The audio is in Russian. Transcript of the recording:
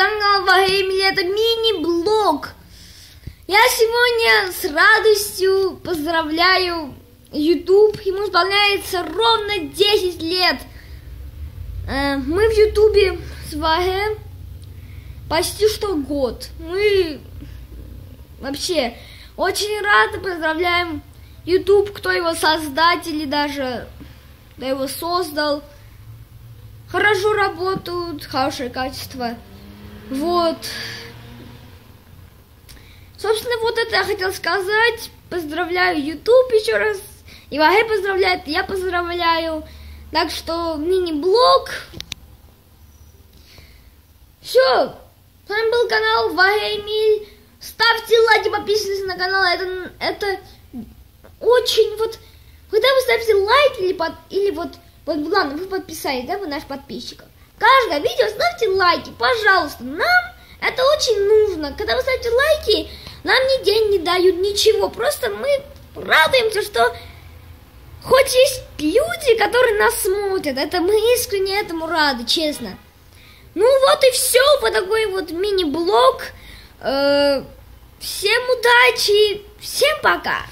канал Вагеймили, это мини-блог. Я сегодня с радостью поздравляю YouTube, ему исполняется ровно 10 лет. Э, мы в Ютубе с Ваге почти что год. Мы вообще очень рады, поздравляем YouTube, кто его создатель и даже кто его создал. Хорошо работают, хорошее качество. Вот. Собственно, вот это я хотел сказать. Поздравляю YouTube еще раз. И Ваге поздравляет, я поздравляю. Так что мини-блог. Все. С вами был канал Ваге Эмиль. Ставьте лайки, подписывайтесь на канал. Это, это очень вот... Когда вы ставите лайк или, под, или вот... Вот, главное, вы подписались, да, вы наш подписчик. Каждое видео ставьте лайки, пожалуйста. Нам это очень нужно. Когда вы ставите лайки, нам ни день не дают, ничего. Просто мы радуемся, что хоть есть люди, которые нас смотрят. Это мы искренне этому рады, честно. Ну вот и все, вот такой вот мини-блог. Э, всем удачи, всем пока.